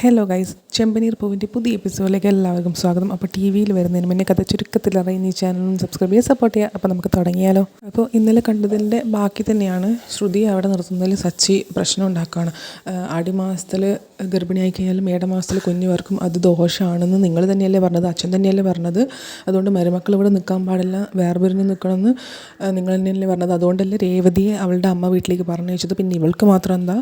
Hello guys ചെമ്പനീർ പൂവിന്റെ പുതിയ എപ്പിസോഡിലേക്ക് എല്ലാവർക്കും സ്വാഗതം. അപ്പോൾ ടി വിയിൽ വരുന്നതിന് മുന്നേ കഥ ചുരുക്കത്തിൽ അറിയുന്ന ഈ ചാനലും സബ്സ്ക്രൈബ് ചെയ്യാൻ സപ്പോർട്ട് ചെയ്യുക. അപ്പോൾ നമുക്ക് തുടങ്ങിയാലോ. അപ്പോൾ ഇന്നലെ കണ്ടതിന്റെ ബാക്കി തന്നെയാണ് ശ്രുതി അവിടെ നിർത്തുന്നതിൽ സച്ചി പ്രശ്നം ഉണ്ടാക്കുകയാണ്. ആടിമാസത്തിൽ ഗർഭിണിയായി കഴിഞ്ഞാലും ഏടമാസത്തിൽ കുഞ്ഞുവർക്കും അത് ദോഷമാണെന്ന് നിങ്ങൾ തന്നെയല്ലേ പറഞ്ഞത് അച്ഛൻ തന്നെയല്ലേ പറഞ്ഞത്. അതുകൊണ്ട് മരുമക്കൾ ഇവിടെ നിൽക്കാൻ പാടില്ല വേറെ പിരിഞ്ഞ് നിൽക്കണമെന്ന് നിങ്ങൾ തന്നെയല്ലേ പറഞ്ഞത്. അതുകൊണ്ടല്ലേ രേവതിയെ അവളുടെ അമ്മ വീട്ടിലേക്ക് പറഞ്ഞു വെച്ചത് പിന്നെ ഇവൾക്ക് മാത്രം എന്താ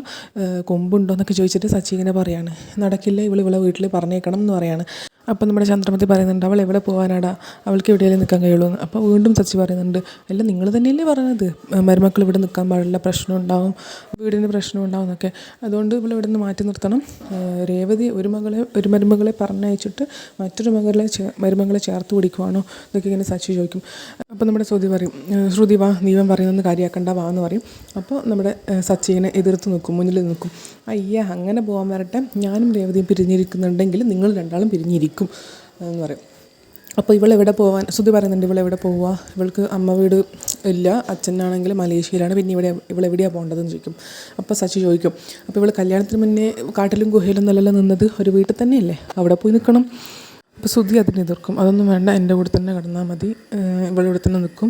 കൊമ്പുണ്ടോ എന്നൊക്കെ ചോദിച്ചിട്ട് സച്ചി ഇങ്ങനെ പറയാണ്. നടക്കില്ല ഇവൾ ഇവളെ വീട്ടിൽ പറഞ്ഞേക്കണം എന്ന് പറയാണ്. അപ്പം നമ്മുടെ ചന്ദ്രമതി പറയുന്നുണ്ട് അവൾ എവിടെ പോകാനാടാ? അവൾക്ക് എവിടെയെങ്കിലും നിൽക്കാൻ കഴിയുള്ളൂ എന്ന്. അപ്പോൾ വീണ്ടും സച്ചി പറയുന്നുണ്ട് അല്ല നിങ്ങൾ തന്നെയല്ലേ പറഞ്ഞത്? മരുമക്കൾ ഇവിടെ നിൽക്കാൻ പാടില്ല പ്രശ്നം ഉണ്ടാവും വീടിന് പ്രശ്നം ഉണ്ടാവും എന്നൊക്കെ. അതുകൊണ്ട് ഇവിടെ ഇവിടെ നിന്ന് മാറ്റി നിർത്തണം. രേവതി ഒരു മകളെ ഒരു മരുമകളെ പറഞ്ഞയച്ചിട്ട് മറ്റൊരു മകളെ മരുമകളെ ചേർത്ത് പിടിക്കുവാണോ എന്നൊക്കെ ഇങ്ങനെ സച്ചി ചോദിക്കും. അപ്പോൾ നമ്മുടെ ശ്രുതി പറയും ശ്രുതി വാ നീവൻ പറയുന്നൊന്ന് കാര്യമാക്കണ്ട വാ എന്ന് പറയും. അപ്പോൾ നമ്മുടെ സച്ചിനെ എതിർത്ത് നിൽക്കും മുന്നിൽ നിൽക്കും. അയ്യ അങ്ങനെ പോകാൻ വരട്ടെ. ഞാനും രേവതിയും പിരിഞ്ഞിരിക്കുന്നുണ്ടെങ്കിൽ നിങ്ങൾ രണ്ടാളും പിരിഞ്ഞിരിക്കും. എന്ന് പറയും. അപ്പോൾ ഇവൾ എവിടെ പോവാൻ ശ്രുതി പറയുന്നുണ്ട് ഇവളെവിടെ പോവുക ഇവൾക്ക് അമ്മ വീട് ഇല്ല അച്ഛനാണെങ്കിൽ മലേഷ്യയിലാണ് പിന്നെ ഇവിടെ ഇവൾ ഇവളെവിടെയാണ് പോകേണ്ടതെന്ന് ചോദിക്കും. അപ്പോൾ സച്ചി ചോദിക്കും അപ്പോൾ ഇവൾ കല്യാണത്തിന് മുന്നേ കാട്ടിലും ഗുഹയിലും നല്ല നിന്നത്? ഒരു വീട്ടിൽ തന്നെയല്ലേ? അവിടെ പോയി നിൽക്കണം. അപ്പോൾ ശ്രുതി അതിനെ എതിർക്കും. അതൊന്നും വേണ്ട എന്റെ കൂടെ തന്നെ കിടന്നാൽ മതി. ഇവളിവിടെ തന്നെ നിൽക്കും.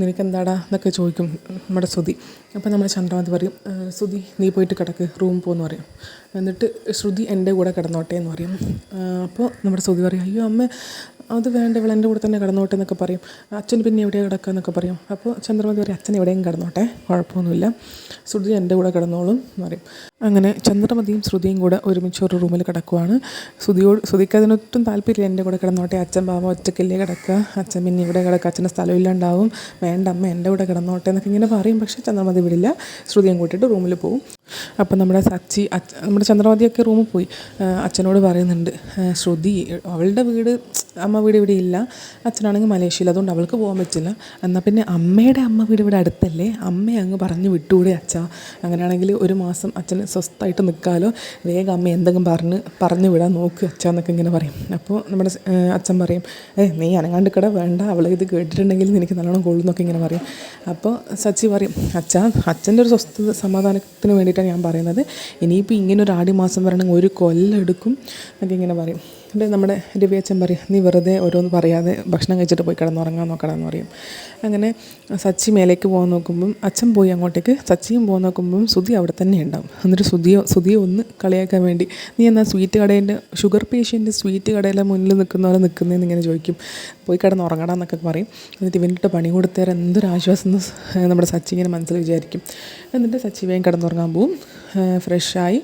നിനക്ക് എന്താടാ എന്നൊക്കെ ചോദിക്കും നമ്മുടെ ശ്രുതി. അപ്പോൾ നമ്മൾ ചന്ദ്രമതി പറയും ശ്രുതി നീ പോയിട്ട് കിടക്ക് റൂം പോകുമെന്ന് പറയും. എന്നിട്ട് ശ്രുതി എന്റെ കൂടെ കിടന്നോട്ടെ എന്ന് പറയും. അപ്പോൾ നമ്മുടെ ശ്രുതി പറയും അയ്യോ അമ്മ അത് വേണ്ട ഇവൾ എന്റെ കൂടെ തന്നെ കിടന്നോട്ടെ എന്നൊക്കെ പറയും. അച്ഛൻ പിന്നെ എവിടെ കിടക്കുക എന്നൊക്കെ പറയും. അപ്പോൾ ചന്ദ്രമതി പറയും അച്ഛൻ എവിടെയും കിടന്നോട്ടെ കുഴപ്പമൊന്നുമില്ല. ശ്രുതി എന്റെ കൂടെ കിടന്നോളും എന്ന് പറയും. അങ്ങനെ ചന്ദ്രമതിയും ശ്രുതിയും കൂടെ ഒരുമിച്ച് ഒരു റൂമിൽ കിടക്കുവാണ്. ശ്രുതിയോട് ശ്രുതിക്ക് അതിനൊട്ടും താല്പര്യമില്ല എന്റെ കൂടെ കിടന്നോട്ടെ അച്ഛൻ പാവം ഒറ്റക്കല്ലേ കിടക്കുക. അച്ഛൻ പിന്നെ ഇവിടെ കിടക്കുക അച്ഛന്റെ സ്ഥലമില്ലാണ്ടാവും. വേണ്ട അമ്മ എന്റെ കൂടെ കിടന്നോട്ടെ എന്നൊക്കെ ഇങ്ങനെ പറയും. പക്ഷേ ചന്ദ്രമതി വിടില്ല. ശ്രുതിയും കൂട്ടിയിട്ട് റൂമിൽ പോകും അപ്പം നമ്മുടെ സച്ചി നമ്മുടെ ചന്ദ്രമതിയൊക്കെ റൂമിൽ പോയി. അച്ഛനോട് പറയുന്നുണ്ട് ശ്രുതി അവളുടെ വീട് അമ്മ വീട് ഇവിടെ ഇല്ല. അച്ഛനാണെങ്കിൽ മലേഷ്യയിൽ. അതുകൊണ്ട് അവൾക്ക് പോകാൻ പറ്റില്ല. എന്നാൽ പിന്നെ അമ്മയുടെ അമ്മ വീട് ഇവിടെ അടുത്തല്ലേ? അമ്മ അങ്ങ് പറഞ്ഞു വിട്ടുകൂടെ അച്ഛ. അങ്ങനെയാണെങ്കിൽ ഒരു മാസം അച്ഛന് സ്വസ്ഥമായിട്ട് നിൽക്കാമല്ലോ വേഗം അമ്മ എന്തെങ്കിലും പറഞ്ഞ് പറഞ്ഞു വിടാൻ നോക്ക് അച്ഛ എന്നൊക്കെ ഇങ്ങനെ പറയും. അപ്പോൾ നമ്മുടെ അച്ഛൻ പറയും ഏ നീ അനങ്ങാണ്ട് കട വേണ്ട. അവൾ ഇത് കേട്ടിട്ടുണ്ടെങ്കിൽ നിനക്ക് നല്ലോണം കൊള്ളുന്നൊക്കെ ഇങ്ങനെ പറയും. അപ്പോൾ സച്ചി പറയും അച്ഛ അച്ഛന്റെ ഒരു സ്വസ്ഥ സമാധാനത്തിന് വേണ്ടിയിട്ടാണ് ഞാൻ പറയുന്നത്. ഇനിയിപ്പോൾ ഇങ്ങനെ ഒരു ആടി മാസം വരണമെങ്കിൽ ഒരു കൊല്ലം എടുക്കും എന്നൊക്കെ ഇങ്ങനെ പറയും. എന്നിട്ട് നമ്മുടെ രവി അച്ഛൻ പറയും നീ വെറുതെ ഓരോന്ന് പറയാതെ ഭക്ഷണം കഴിച്ചിട്ട് പോയി കിടന്നുറങ്ങാൻ നോക്കണം എന്ന് പറയും. അങ്ങനെ സച്ചി മേലേക്ക് പോകാൻ നോക്കുമ്പം അച്ഛൻ പോയി അങ്ങോട്ടേക്ക് സച്ചിയും പോകാൻ നോക്കുമ്പം സുധി അവിടെ തന്നെ ഉണ്ടാവും. എന്നിട്ട് സുധിയോ സുതിയോ ഒന്ന് കളിയാക്കാൻ വേണ്ടി നീ എന്നാൽ സ്വീറ്റ് കടേന്റെ ഷുഗർ പേഷ്യന്റ് സ്വീറ്റ് കടയിലെ മുന്നിൽ നിൽക്കുന്ന പോലെ നിൽക്കുന്നതെന്ന് ഇങ്ങനെ ചോദിക്കും. പോയി കിടന്നുറങ്ങണം എന്നൊക്കെ പറയും. എന്നിട്ട് ഇവന്റെ പണി കൊടുത്തേരെ എന്തൊരു ആശ്വാസം എന്ന് നമ്മുടെ സച്ചി ഇങ്ങനെ മനസ്സിൽ വിചാരിക്കും. എന്നിട്ട് സച്ചി വേഗം കിടന്നുറങ്ങാൻ പോവും. ഫ്രഷായി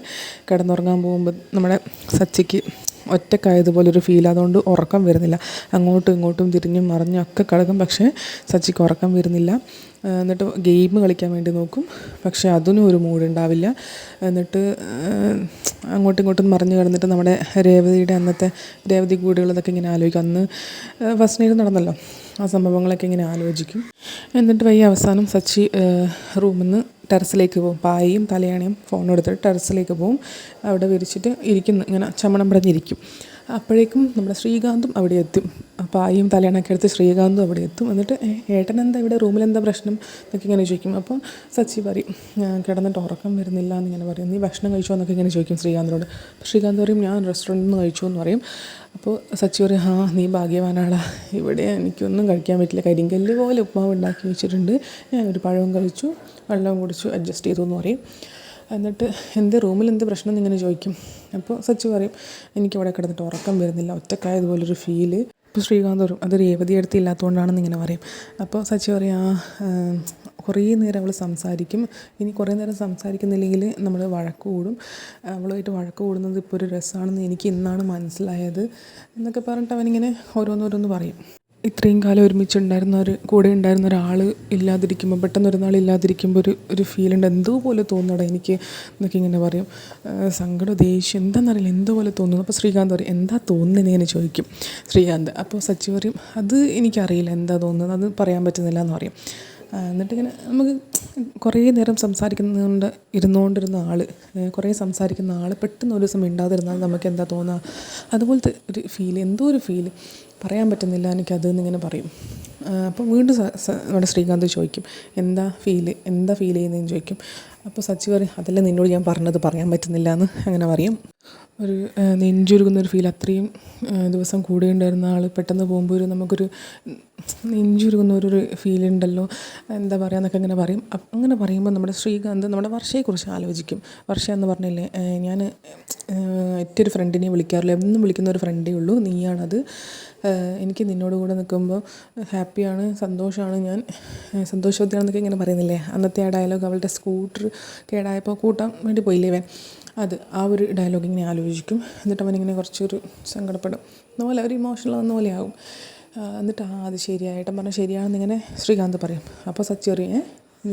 കിടന്നുറങ്ങാൻ പോകുമ്പോൾ നമ്മുടെ സച്ചിക്ക് ഒറ്റക്കായതുപോലൊരു ഫീൽ അതുകൊണ്ട് ഉറക്കം വരുന്നില്ല. അങ്ങോട്ടും ഇങ്ങോട്ടും തിരിഞ്ഞും മറിഞ്ഞും ഒക്കെ കിടക്കും. പക്ഷേ സച്ചിക്ക് ഉറക്കം വരുന്നില്ല. എന്നിട്ട് ഗെയിം കളിക്കാൻ വേണ്ടി നോക്കും. പക്ഷേ അതിനും ഒരു മൂടുണ്ടാവില്ല എന്നിട്ട് അങ്ങോട്ടും ഇങ്ങോട്ടും മറിഞ്ഞ് കിടന്നിട്ട് നമ്മുടെ രേവതിയുടെ അന്നത്തെ രേവതി കൂടുകളതൊക്കെ ഇങ്ങനെ ആലോചിക്കും. അന്ന് ഫസ്റ്റ് നൈറ്റ് നടന്നല്ലോ. ആ സംഭവങ്ങളൊക്കെ ഇങ്ങനെ ആലോചിക്കും. എന്നിട്ട് വൈകി അവസാനം സച്ചി റൂമിൽ നിന്ന് ടെറസിലേക്ക് പോകും. പായയും തലയാണയും ഫോൺ എടുത്തിട്ട് ടെറസിലേക്ക് പോകും. അവിടെ വിരിച്ചിട്ട് ഇരിക്കുന്നു. ഇങ്ങനെ ചമണം പറഞ്ഞിരിക്കും. അപ്പോഴേക്കും നമ്മുടെ ശ്രീകാന്തും അവിടെ എത്തും. പായയും തലയണൊക്കെ എടുത്ത് ശ്രീകാന്തും അവിടെ എത്തും. എന്നിട്ട് ഏട്ടൻ എന്താ ഇവിടെ റൂമിൽ എന്താ പ്രശ്നം എന്നൊക്കെ ഇങ്ങനെ ചോദിക്കും. അപ്പോൾ സച്ചി പറയും കിടന്നിട്ട് ഉറക്കം വരുന്നില്ല എന്നിങ്ങനെ പറയും. നീ ഭക്ഷണം കഴിച്ചോ എന്നൊക്കെ ഇങ്ങനെ ചോദിക്കും ശ്രീകാന്തിനോട്. ശ്രീകാന്ത് പറയും ഞാൻ റെസ്റ്റോറന്റിൽ നിന്ന് കഴിച്ചു എന്ന് പറയും. അപ്പോൾ സച്ചി പറയും ആ നീ ഭാഗ്യവാനാളാ ഇവിടെ എനിക്കൊന്നും കഴിക്കാൻ പറ്റില്ല. കരിങ്കല്ല് പോലെ ഉപ്മാവ് ഉണ്ടാക്കി വെച്ചിട്ടുണ്ട്. ഒരു പഴവും കഴിച്ചു വെള്ളവും കുടിച്ചു അഡ്ജസ്റ്റ് ചെയ്തു എന്ന് പറയും. എന്നിട്ട് എന്റെ റൂമിൽ എന്ത് പ്രശ്നം ഇങ്ങനെ ചോദിക്കും. അപ്പോൾ സച്ചി പറയും എനിക്കിവിടെ കിടന്നിട്ട് ഉറക്കം വരുന്നില്ല. ഒറ്റക്കായതുപോലൊരു ഫീൽ ഇപ്പോൾ ശ്രീകാന്ത് വരും അത് രേവതി അടുത്ത് ഇല്ലാത്തതുകൊണ്ടാണെന്ന് ഇങ്ങനെ പറയും. അപ്പോൾ സച്ചി പറയും ആ കുറേ നേരം അവൾ സംസാരിക്കും. ഇനി കുറേ നേരം സംസാരിക്കുന്നില്ലെങ്കിൽ നമ്മൾ വഴക്ക് കൂടും. അവളുമായിട്ട് വഴക്ക് കൂടുന്നത് ഇപ്പോൾ ഒരു രസമാണെന്ന് എനിക്ക് ഇന്നാണ് മനസ്സിലായത് എന്നൊക്കെ പറഞ്ഞിട്ട് അവനിങ്ങനെ ഓരോന്നോരോന്ന് പറയും. ഇത്രയും കാലം ഒരുമിച്ചുണ്ടായിരുന്ന ഒരു കൂടെ ഉണ്ടായിരുന്ന ഒരാൾ ഇല്ലാതിരിക്കുമ്പോൾ പെട്ടെന്ന് ഒരു നാൾ ഇല്ലാതിരിക്കുമ്പോൾ ഒരു ഒരു ഫീൽ ഉണ്ട്. എന്തോ പോലെ തോന്നണം എനിക്ക് എന്നൊക്കെ ഇങ്ങനെ പറയും. സങ്കടം ദേഷ്യം എന്താണെന്നറിയില്ല എന്തോ പോലെ തോന്നുന്നു. അപ്പോൾ ശ്രീകാന്ത് പറയും എന്താ തോന്നുന്നത് ഇങ്ങനെ ചോദിക്കും ശ്രീകാന്ത്. അപ്പോൾ സച്ചി പറയും അത് എനിക്കറിയില്ല എന്താ തോന്നുന്നത്? അത് പറയാൻ പറ്റുന്നില്ല എന്ന് പറയും. എന്നിട്ടിങ്ങനെ നമുക്ക് കുറേ നേരം സംസാരിക്കുന്നുണ്ട് ഇരുന്നുകൊണ്ടിരുന്ന ആൾ കുറേ സംസാരിക്കുന്ന ആൾ പെട്ടെന്ന് ഒരു ദിവസം മിണ്ടാതിരുന്നാൽ നമുക്ക് എന്താ തോന്നുക അതുപോലത്തെ ഒരു ഫീൽ എന്തോ ഒരു ഫീൽ പറയാൻ പറ്റുന്നില്ല എനിക്കത് എന്നിങ്ങനെ പറയും. അപ്പോൾ വീണ്ടും നമ്മുടെ ശ്രീകാന്ത് ചോദിക്കും എന്താ ഫീൽ എന്താ ഫീൽ ചെയ്യുന്നതെന്ന് ചോദിക്കും. അപ്പോൾ സച്ചി പറയും അതല്ല നിന്നോട് ഞാൻ പറഞ്ഞത് പറയാൻ പറ്റുന്നില്ല എന്ന് അങ്ങനെ പറയും. ഒരു നെഞ്ചുരുകുന്നൊരു ഫീൽ അത്രയും ദിവസം കൂടെ ഉണ്ടായിരുന്ന ആൾ പെട്ടെന്ന് പോകുമ്പോൾ ഒരു നമുക്കൊരു നെഞ്ചുരുകുന്ന ഒരു ഫീൽ ഉണ്ടല്ലോ. എന്താ പറയുക എന്നൊക്കെ ഇങ്ങനെ പറയും. അങ്ങനെ പറയുമ്പോൾ നമ്മുടെ ശ്രീകാന്ത് നമ്മുടെ വർഷയെക്കുറിച്ച് ആലോചിക്കും. വർഷ എന്ന് പറഞ്ഞില്ലേ ഞാൻ ഏറ്റവും ഒരു ഫ്രണ്ടിനെ വിളിക്കാറില്ല. എന്നും വിളിക്കുന്ന ഒരു ഫ്രണ്ടേ ഉള്ളൂ. നീയാണത്. എനിക്ക് നിന്നോട് കൂടെ നിൽക്കുമ്പോൾ ഹാപ്പിയാണ് സന്തോഷമാണ് ഞാൻ. സന്തോഷവതിയാണെന്നൊക്കെ ഇങ്ങനെ പറയുന്നില്ലേ? അന്നത്തെ ആ ഡയലോഗ് അവളുടെ സ്കൂട്ടർ കേടായപ്പോൾ കൂട്ടാൻ വേണ്ടി പോയില്ലേ അത് ആ ഒരു ഡയലോഗ് ഇങ്ങനെ ആലോചിക്കും. എന്നിട്ട് അവനിങ്ങനെ കുറച്ചൊരു സങ്കടപ്പെടും. അതുപോലെ ഒരു ഇമോഷണൽ ആവുന്ന പോലെ ആവും എന്നിട്ട് ആ അത് ശരിയായിട്ടും പറഞ്ഞാൽ ശരിയാണെന്ന് ഇങ്ങനെ ശ്രീകാന്ത് പറയും. അപ്പോൾ സച്ചി പറയും ഏ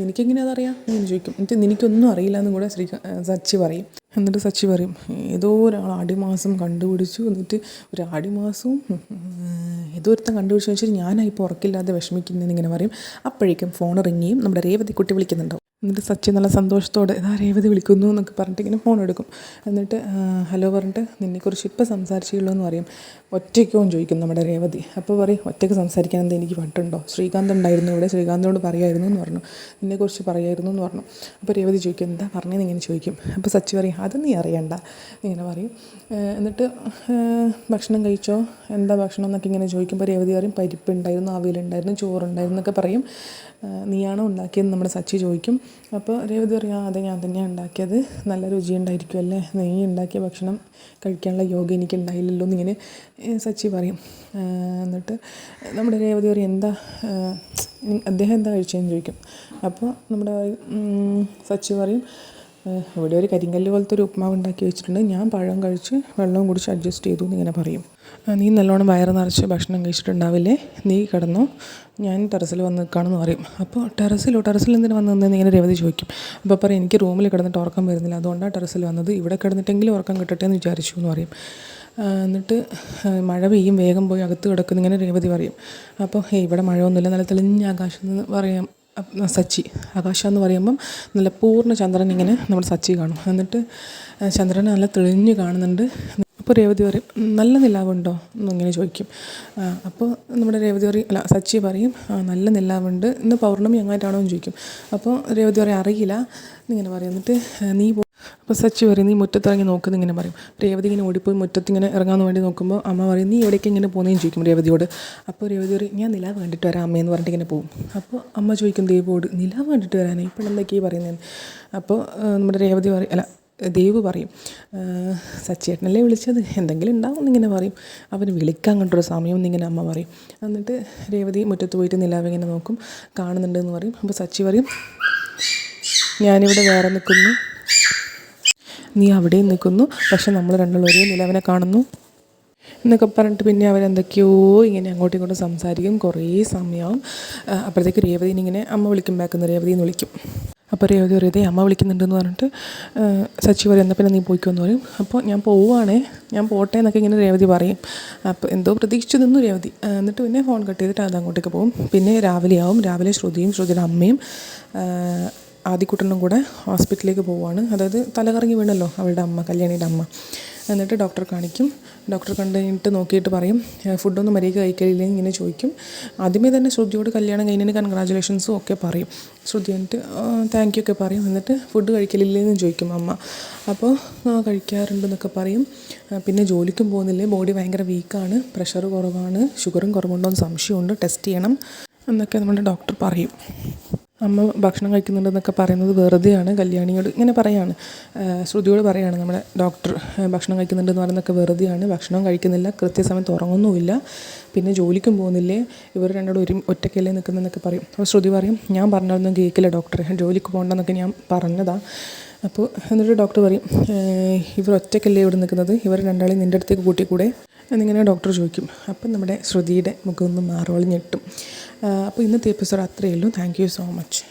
എനിക്കെങ്ങനെ അതറിയാം? എന്ന് ചോദിക്കും. എന്നിട്ട് നിനക്കൊന്നും അറിയില്ല എന്നും കൂടെ ശ്രീകാന്ത് സച്ചി പറയും. എന്നിട്ട് സച്ചി പറയും ഏതോ ഒരാൾ ആടിമാസം കണ്ടുപിടിച്ചു. എന്നിട്ട് ഒരു ആടിമാസവും ഏതോ ഒരുത്തം കണ്ടുപിടിച്ചു. വെച്ചാൽ ഞാനായിപ്പോൾ ഉറക്കില്ലാതെ വിഷമിക്കുന്നതെന്ന് ഇങ്ങനെ പറയും. അപ്പോഴേക്കും ഫോൺ റിങ്ങിയും നമ്മുടെ രേവതി കുട്ടി വിളിക്കുന്നുണ്ടാവും എന്നിട്ട് സച്ചി നല്ല സന്തോഷത്തോടെ ഇതാ രേവതി വിളിക്കുന്നു എന്നൊക്കെ പറഞ്ഞിട്ട് ഇങ്ങനെ ഫോൺ എടുക്കും. എന്നിട്ട് ഹലോ പറഞ്ഞിട്ട് നിന്നെക്കുറിച്ച് ഇപ്പോൾ സംസാരിച്ചുള്ളൂ എന്ന് പറയും. ഒറ്റയ്ക്കോ ചോദിക്കും നമ്മുടെ രേവതി. അപ്പോൾ പറയും ഒറ്റയ്ക്ക് സംസാരിക്കാൻ എന്താ എനിക്ക് വട്ടുണ്ടോ? ശ്രീകാന്ത് ഉണ്ടായിരുന്നു ഇവിടെ ശ്രീകാന്തിനോട് പറയായിരുന്നു എന്ന് പറഞ്ഞു. നിന്നെക്കുറിച്ച് പറയായിരുന്നു എന്ന് പറഞ്ഞു. അപ്പോൾ രേവതി ചോദിക്കും എന്താ പറഞ്ഞതെന്ന് ഇങ്ങനെ ചോദിക്കും? അപ്പോൾ സച്ചി പറയും അത് നീ അറിയണ്ട. ഇങ്ങനെ പറയും. എന്നിട്ട് ഭക്ഷണം കഴിച്ചോ? എന്താ ഭക്ഷണം? എന്നൊക്കെ ഇങ്ങനെ ചോദിക്കുമ്പോൾ രേവതി പറയും പരിപ്പുണ്ടായിരുന്നു അവിയലുണ്ടായിരുന്നു ചോറുണ്ടായിരുന്നു എന്നൊക്കെ പറയും. നീയാണോ ഉണ്ടാക്കിയെന്ന് നമ്മുടെ സച്ചി ചോദിക്കും. അപ്പോൾ രേവതി പറയും "ആ, അതെ ഞാൻ തന്നെയാണ് ഉണ്ടാക്കിയത്. നല്ല രുചിയുണ്ടായിരിക്കും അല്ലേ? നീ ഉണ്ടാക്കിയ ഭക്ഷണം കഴിക്കാനുള്ള യോഗ എനിക്ക് ഉണ്ടായില്ലല്ലോ എന്നിങ്ങനെ സച്ചി പറയും. എന്നിട്ട് നമ്മുടെ രേവതി പറയും എന്താ അദ്ദേഹം എന്താ കഴിച്ചതെന്ന് ചോദിക്കും. അപ്പോൾ നമ്മുടെ സച്ചി പറയും ഇവിടെ ഒരു കരിങ്കല്ല് പോലത്തെ ഒരു ഉപ്മാവ് ഉണ്ടാക്കി വെച്ചിട്ടുണ്ട്. ഞാൻ പഴം കഴിച്ച് വെള്ളവും കുടിച്ച് അഡ്ജസ്റ്റ് ചെയ്തു എന്നിങ്ങനെ പറയും. നീ നല്ലോണം വയറ് നിറച്ച് ഭക്ഷണം കഴിച്ചിട്ടുണ്ടാവില്ലേ? നീ കിടന്നു. ഞാൻ ടെറസിൽ വന്ന് നിൽക്കുകയാണെന്ന് പറയും. അപ്പോൾ ടെറസിലോ ടെറസിൽ എന്തിനു വന്ന് നിന്ന് ഇങ്ങനെ രവതി ചോദിക്കും. അപ്പോൾ പറയും എനിക്ക് റൂമിൽ കിടന്നിട്ട് ഉറക്കം വരുന്നില്ല. അതുകൊണ്ടാണ് ടെറസിൽ വന്നത്. ഇവിടെ കിടന്നിട്ടെങ്കിലും ഉറക്കം കിട്ടട്ടെ എന്ന് വിചാരിച്ചു എന്ന് പറയും. എന്നിട്ട് മഴ പെയ്യും. വേഗം പോയി അകത്ത് കിടക്കുന്നു ഇങ്ങനെ രേവതി പറയും. അപ്പോൾ ഇവിടെ മഴയൊന്നുമില്ല. നല്ല തെളിഞ്ഞ ആകാശം എന്ന് പറയാം. സച്ചി. ആകാശം എന്ന് പറയുമ്പം നല്ല പൂർണ ചന്ദ്രൻ ഇങ്ങനെ നമ്മൾ സച്ചി കാണും. എന്നിട്ട് ചന്ദ്രൻ നല്ല തെളിഞ്ഞ് കാണുന്നുണ്ട്. അപ്പോൾ രേവതി പറയും നല്ല നിലാവുണ്ടോ? എന്നിങ്ങനെ ചോദിക്കും. അപ്പോൾ നമ്മുടെ രേവതി പറയും അല്ല സച്ചി പറയും "ആ, നല്ല നിലാവുണ്ട്. ഇന്ന് പൗർണമി അങ്ങായിട്ടാണോ? എന്ന് ചോദിക്കും. അപ്പോൾ രേവതി പറയും അറിയില്ല. എന്നിങ്ങനെ പറയും. എന്നിട്ട് നീ അപ്പോൾ സച്ചി പറയും നീ മുറ്റത്തിറങ്ങി നോക്കുന്ന ഇങ്ങനെ പറയും. രേവതി ഇങ്ങനെ ഓടിപ്പോയി മുറ്റത്ത് ഇങ്ങനെ ഇറങ്ങാൻ വേണ്ടി നോക്കുമ്പോൾ അമ്മ പറയും നീ എവിടേക്ക് ഇങ്ങനെ പോകുന്നതെന്ന് ചോദിക്കും രേവതിയോട്. അപ്പോൾ രേവതി പറയും ഞാൻ നിലാവ് കണ്ടിട്ട് വരാം അമ്മയെന്ന് പറഞ്ഞിട്ട് ഇങ്ങനെ പോകും അപ്പോൾ അമ്മ ചോദിക്കും ദേവോട് നിലാവ് കണ്ടിട്ട് വരാനേ? ഇപ്പോൾ എന്തൊക്കെയാണ് പറയുന്നത് അപ്പോൾ നമ്മുടെ രേവതി പറയും അല്ല ദേവ് പറയും "ആ, സച്ചേട്ടനല്ലേ വിളിച്ചത്? എന്തെങ്കിലും ഉണ്ടാവും എന്നിങ്ങനെ പറയും. അവന് വിളിക്കാൻ കണ്ടൊരു സമയം എന്നിങ്ങനെ അമ്മ പറയും. എന്നിട്ട് രേവതി മുറ്റത്ത് പോയിട്ട് നിലാവ് ഇങ്ങനെ നോക്കും കാണുന്നുണ്ടെന്ന് പറയും. അപ്പോൾ സച്ചി പറയും ഞാനിവിടെ വേറെ നിൽക്കുന്നു നീ അവിടെയും നിൽക്കുന്നു. പക്ഷെ നമ്മൾ രണ്ടുള്ള ഒരേ നിലവനെ കാണുന്നു. എന്നൊക്കെ പറഞ്ഞിട്ട് പിന്നെ അവരെന്തൊക്കെയോ ഇങ്ങനെ അങ്ങോട്ടും ഇങ്ങോട്ടും സംസാരിക്കും. കുറേ സമയമാവും ആ, അപ്പോഴത്തേക്ക് രേവതിനെ ഇങ്ങനെ അമ്മ വിളിക്കും. ബാക്കുന്ന രേവതി എന്ന് വിളിക്കും. അപ്പോൾ രേവതി പറയും "ദേ അമ്മ വിളിക്കുന്നുണ്ടെന്ന് പറഞ്ഞിട്ട് സച്ചി പറയും എന്നാൽ പിന്നെ നീ പോയിക്കോന്ന് പറയും. അപ്പോൾ ഞാൻ പോവുകയാണേ ഞാൻ പോട്ടെ എന്നൊക്കെ ഇങ്ങനെ രേവതി പറയും. അപ്പോൾ എന്തോ പ്രതീക്ഷിച്ചു നിന്നു രേവതി. എന്നിട്ട് പിന്നെ ഫോൺ കട്ട് ചെയ്തിട്ട് അത് അങ്ങോട്ടേക്ക് പോകും. പിന്നെ രാവിലെയാവും. രാവിലെ ശ്രുതിയും ശ്രുതിയുടെ അമ്മയും ആദ്യക്കുട്ടനും കൂടെ ഹോസ്പിറ്റലിലേക്ക് പോവുകയാണ്. അതായത് തലകറങ്ങി വീണല്ലോ അവളുടെ അമ്മ കല്യാണിയുടെ അമ്മ. എന്നിട്ട് ഡോക്ടർ കാണിക്കും. ഡോക്ടർ കണ്ടിട്ട് നോക്കിയിട്ട് പറയും "ഏ, ഫുഡൊന്നും മര്യാദയ്ക്ക് കഴിക്കലില്ല ഇങ്ങനെ ചോദിക്കും. ആദ്യമേ തന്നെ ശ്രുതിയോട് കല്യാണം കഴിഞ്ഞതിന് കൺഗ്രാജുലേഷൻസും ഒക്കെ പറയും. ശ്രുതി എന്നിട്ട് താങ്ക് യു ഒക്കെ പറയും. എന്നിട്ട് ഫുഡ് കഴിക്കലില്ലെന്ന് ചോദിക്കും അമ്മ. അപ്പോൾ "ആ, കഴിക്കാറുണ്ടെന്നൊക്കെ പറയും. പിന്നെ ജോലിക്കും പോകുന്നില്ലേ? ബോഡി ഭയങ്കര വീക്കാണ് പ്രഷർ കുറവാണ്. ഷുഗറും കുറവുണ്ടോ എന്ന് സംശയമുണ്ട്. ടെസ്റ്റ് ചെയ്യണം എന്നൊക്കെ നമ്മുടെ ഡോക്ടർ പറയും. അമ്മ ഭക്ഷണം കഴിക്കുന്നുണ്ടെന്നൊക്കെ പറയുന്നത് വെറുതെയാണ്. കല്യാണിയോട് ഇങ്ങനെ പറയാണ്. ശ്രുതിയോട് പറയാണ് നമ്മുടെ ഡോക്ടർ ഭക്ഷണം കഴിക്കുന്നുണ്ടെന്ന് പറയുന്നതൊക്കെ വെറുതെയാണ്. ഭക്ഷണം കഴിക്കുന്നില്ല. കൃത്യസമയത്ത് ഉറങ്ങുന്നുമില്ല. പിന്നെ ജോലിക്കും പോകുന്നില്ലേ? ഇവർ രണ്ടോട് ഒരു ഒറ്റക്കല്ലേ നിൽക്കുന്നതെന്നൊക്കെ പറയും. അപ്പോൾ ശ്രുതി പറയും ഞാൻ പറഞ്ഞതൊന്നും കേൾക്കില്ല ഡോക്ടറെ. ജോലിക്ക് പോകണ്ടെന്നൊക്കെ ഞാൻ പറഞ്ഞതാണ് അപ്പോൾ എന്നിട്ട് ഡോക്ടർ പറയും ഇവർ ഒറ്റയ്ക്കല്ലേ ഇവിടെ നിൽക്കുന്നത്? ഇവർ രണ്ടാളെയും നിന്റെ അടുത്തേക്ക് കൂട്ടിക്കൂടെ? എന്നിങ്ങനെ ഡോക്ടർ ചോദിക്കും. അപ്പം നമ്മുടെ ശ്രുതിയുടെ മുഖമൊന്ന് മാറോളിഞ്ഞിട്ടും. ഞെട്ടും അപ്പോൾ ഇന്നത്തെ എപ്പിസോഡ് അത്രയേ ഉള്ളൂ. Thank you so much